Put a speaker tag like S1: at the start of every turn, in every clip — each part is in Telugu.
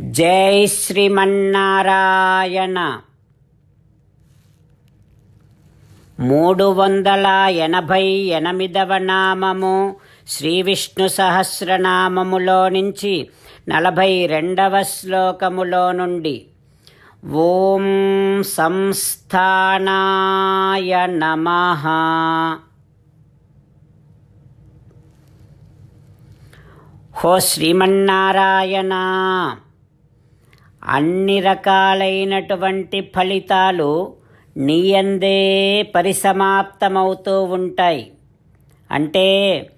S1: జై శ్రీమన్నారాయణ. మూడు వందల ఎనభై ఎనిమిదవ నామము శ్రీ విష్ణు సహస్రనామములో నుంచి నలభై రెండవ శ్లోకములో నుండి. ఓం సంస్థానాయ నమః. హో శ్రీమన్నారాయణ. అన్ని రకాలైనటువంటి ఫలితాలు నీయందే పరిసమాప్తమవుతూ ఉంటాయి. అంటే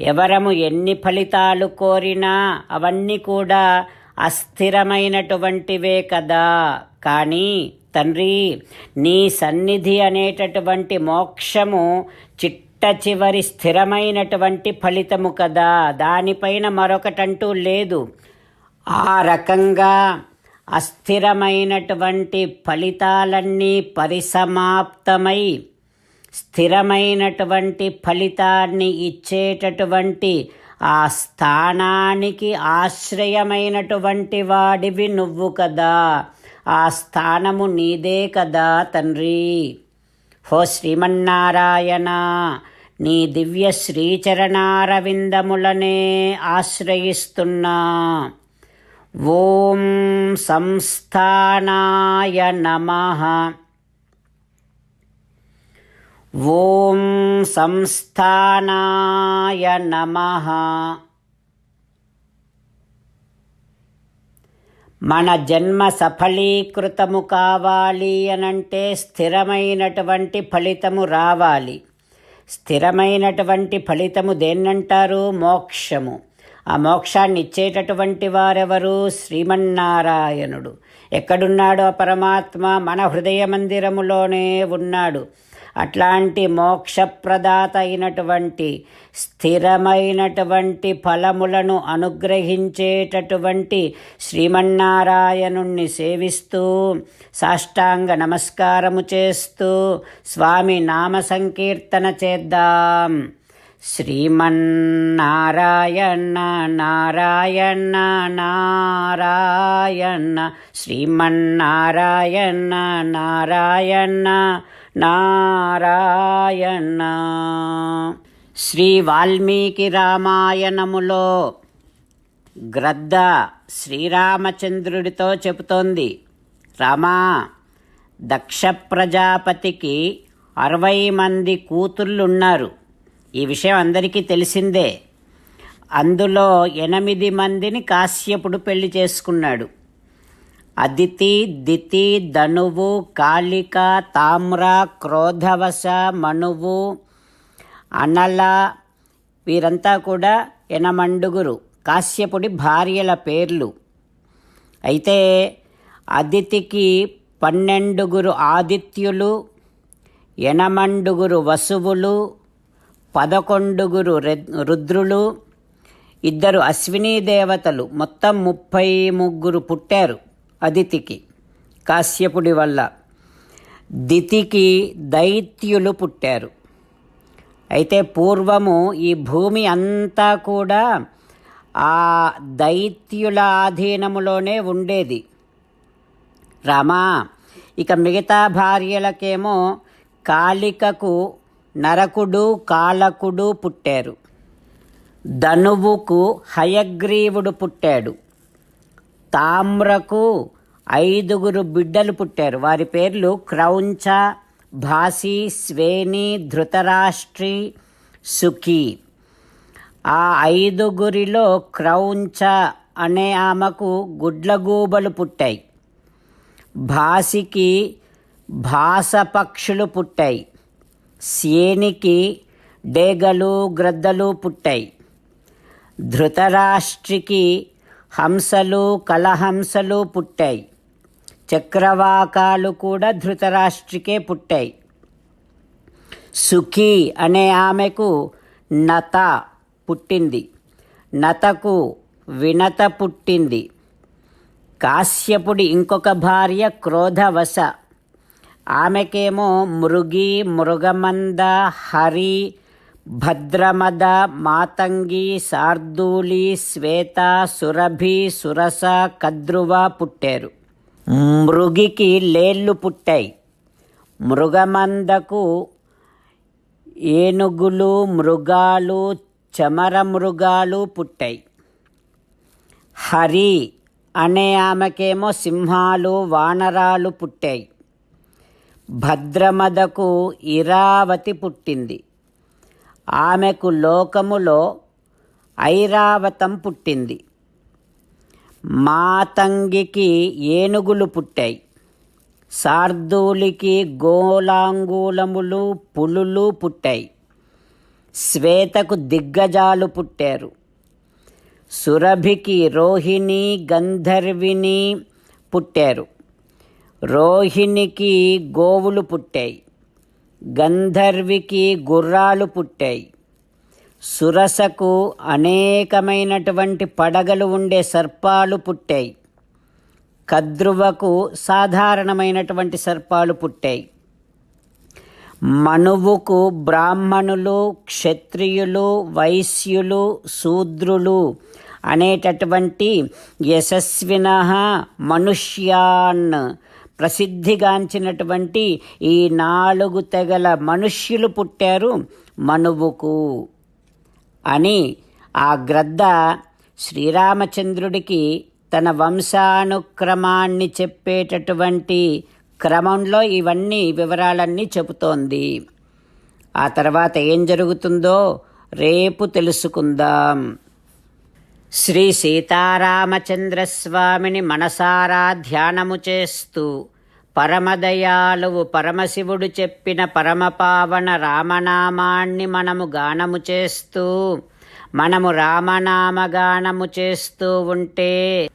S1: ఎవరము ఎన్ని ఫలితాలు కోరినా అవన్నీ కూడా అస్థిరమైనటువంటివే కదా. కానీ తండ్రి నీ సన్నిధి అనేటటువంటి మోక్షము చిట్ట చివరి స్థిరమైనటువంటి ఫలితము కదా. దానిపైన మరొకటంటూ లేదు. ఆ రకంగా అస్థిరమైనటువంటి ఫలితాలన్నీ పరిసమాప్తమై స్థిరమైనటువంటి ఫలితాన్ని ఇచ్చేటటువంటి ఆ స్థానానికి ఆశ్రయమైనటువంటి వాడివి నువ్వు కదా. ఆ స్థానము నీదే కదా తండ్రి. హో శ్రీమన్నారాయణ నీ దివ్య శ్రీచరణారవిందములనే ఆశ్రయిస్తున్నా. ఓం సంస్థానాయ నమః. ఓం సంస్థానాయ నమః. మన జన్మ సఫలీకృతము కావాలి అనంటే స్థిరమైనటువంటి ఫలితము రావాలి. స్థిరమైనటువంటి ఫలితము దేన్నంటారు? మోక్షము. ఆ మోక్షాన్ని ఇచ్చేటటువంటి వారెవరు? శ్రీమన్నారాయణుడు. ఎక్కడున్నాడో పరమాత్మ? మన హృదయ మందిరములోనే ఉన్నాడు. అట్లాంటి మోక్షప్రదాత అయినటువంటి స్థిరమైనటువంటి ఫలములను అనుగ్రహించేటటువంటి శ్రీమన్నారాయణుణ్ణి సేవిస్తూ సాష్టాంగ నమస్కారము చేస్తూ స్వామి నామ సంకీర్తన చేద్దాం. శ్రీమన్నారాయణ నారాయణ నారాయణ శ్రీమన్నారాయణ నారాయణ నారాయణ. శ్రీ వాల్మీకి రామాయణములో గ్రద్ద శ్రీరామచంద్రుడితో చెబుతోంది రామా దక్ష ప్రజాపతికి అరవై మంది కూతుళ్ళున్నారు. ఈ విషయం అందరికీ తెలిసిందే. అందులో ఎనిమిది మందిని కాశ్యపుడు పెళ్ళి చేసుకున్నాడు. అదితి దితి ధనువు కాళిక తామ్ర క్రోధవశ మనువు అనల వీరంతా కూడా ఎనమండుగురు కాశ్యపుడి భార్యల పేర్లు. అయితే అదితికి పన్నెండుగురు ఆదిత్యులు ఎనమండుగురు వసువులు పదకొండుగురు రుద్రులు ఇద్దరు అశ్వినీ దేవతలు. మొత్తం ముప్పై ముగ్గురు పుట్టారు అదితికి కాశ్యపుడి వల్ల. దితికి దైత్యులు పుట్టారు. అయితే పూర్వము ఈ భూమి అంతా కూడా ఆ దైత్యుల ఆధీనములోనే ఉండేది. రామా ఇక మిగతా భార్యలకేమో కాళికకు నరకుడు కాలకుడు పుట్టారు. ధనువుకు హయగ్రీవుడు పుట్టాడు. తామ్రకు ఐదుగురు బిడ్డలు పుట్టారు. వారి పేర్లు క్రౌంచ భాసి స్వేని ధృతరాష్ట్రి సుఖి. ఆ ఐదుగురిలో క్రౌంచ అనే ఆమెకు గుడ్లగూబలు పుట్టాయి. భాసికి భాసపక్షులు పుట్టాయి. సేనికి డేగలు గ్రద్దలు పుట్టాయి. ధృతరాష్ట్రికి హంసలు కలహంసలు పుట్టాయి. చక్రవాకాలు కూడా ధృతరాష్ట్రికే పుట్టాయి. సుఖి అనే ఆమెకు నత పుట్టింది. నతకు వినత పుట్టింది. కాశ్యపుడి ఇంకొక భార్య క్రోధవశ. ఆమెకేమో మృగి మృగమంద హరి భద్రమద మాతంగి శార్దూలి శ్వేత సురభి సురస కద్రువ పుట్టారు. మృగికి లేళ్ళు పుట్టాయి. మృగమందకు ఏనుగులు మృగాలు చమర మృగాలు పుట్టాయి. హరి అనే ఆమెకేమో సింహాలు వానరాలు పుట్టాయి. భద్రమదకు ఇరావతి పుట్టింది. ఆమెకు లోకములో ఐరావతం పుట్టింది. మాతంగికి ఏనుగులు పుట్టాయి. శార్దూలికి గోలాంగూలములు పులులు పుట్టాయి. శ్వేతకు దిగ్గజాలు పుట్టారు. సురభికి రోహిణి గంధర్విని పుట్టారు. రోహిణికి గోవులు పుట్టాయి. గంధర్వికి గుర్రాలు పుట్టాయి. సురసకు అనేకమైనటువంటి పడగలు ఉండే సర్పాలు పుట్టాయి. కద్రువకు సాధారణమైనటువంటి సర్పాలు పుట్టాయి. మనువుకు బ్రాహ్మణులు క్షత్రియులు వైశ్యులు శూద్రులు అనేటటువంటి యశస్విన మనుష్యాన్ ప్రసిద్ధిగాంచినటువంటి ఈ నాలుగు తెగల మనుష్యులు పుట్టారు మనువుకు అని ఆ గ్రద్ద శ్రీరామచంద్రుడికి తన వంశానుక్రమాన్ని చెప్పేటటువంటి క్రమంలో ఇవన్నీ వివరాలన్నీ చెబుతోంది. ఆ తర్వాత ఏం జరుగుతుందో రేపు తెలుసుకుందాం. శ్రీ సీతారామచంద్రస్వామిని మనసారా ధ్యానము చేస్తూ పరమదయాలువు పరమశివుడు చెప్పిన పరమపావన రామనామాన్ని మనము గానము చేస్తూ మనము రామనామ గానము చేస్తూ ఉంటే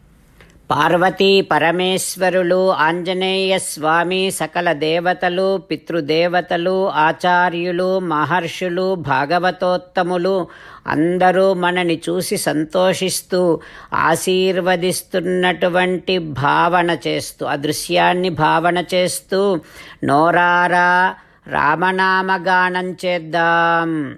S1: పార్వతీ పరమేశ్వరులు ఆంజనేయ స్వామి సకల దేవతలు పితృదేవతలు ఆచార్యులు మహర్షులు భాగవతోత్తములు అందరూ మనని చూసి సంతోషిస్తూ ఆశీర్వదిస్తున్నటువంటి భావన చేస్తూ ఆ దృశ్యాన్ని భావన చేస్తూ నోరారా రామనామగానం చేద్దాం.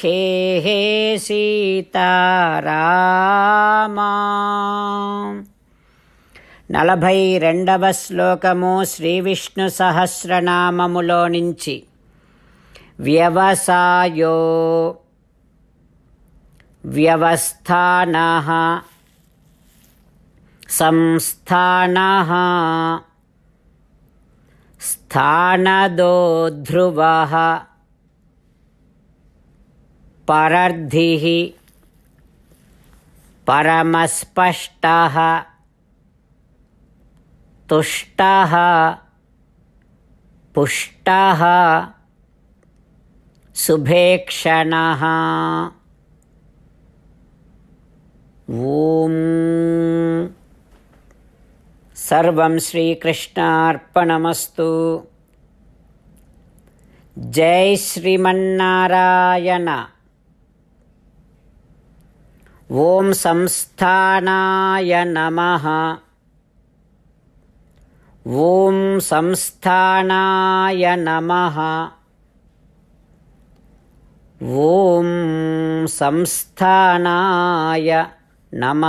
S1: హే హే సీతారామా. నలభై రెండవ శ్లోకము శ్రీవిష్ణు సహస్రనామములో నుంచి. వ్యవసాయో వ్యవస్థాన సంస్థాన స్థానదో ధ్రువ परर्धिः परमस्पष्टाः तुष्टाः पुष्टाः सुभेक्षणः ॐ सर्वं जय श्रीमारायण ఓం సంస్థానాయ నమ. ఓం సంస్థానాయ నమ. ఓం సంస్థానాయ నమ.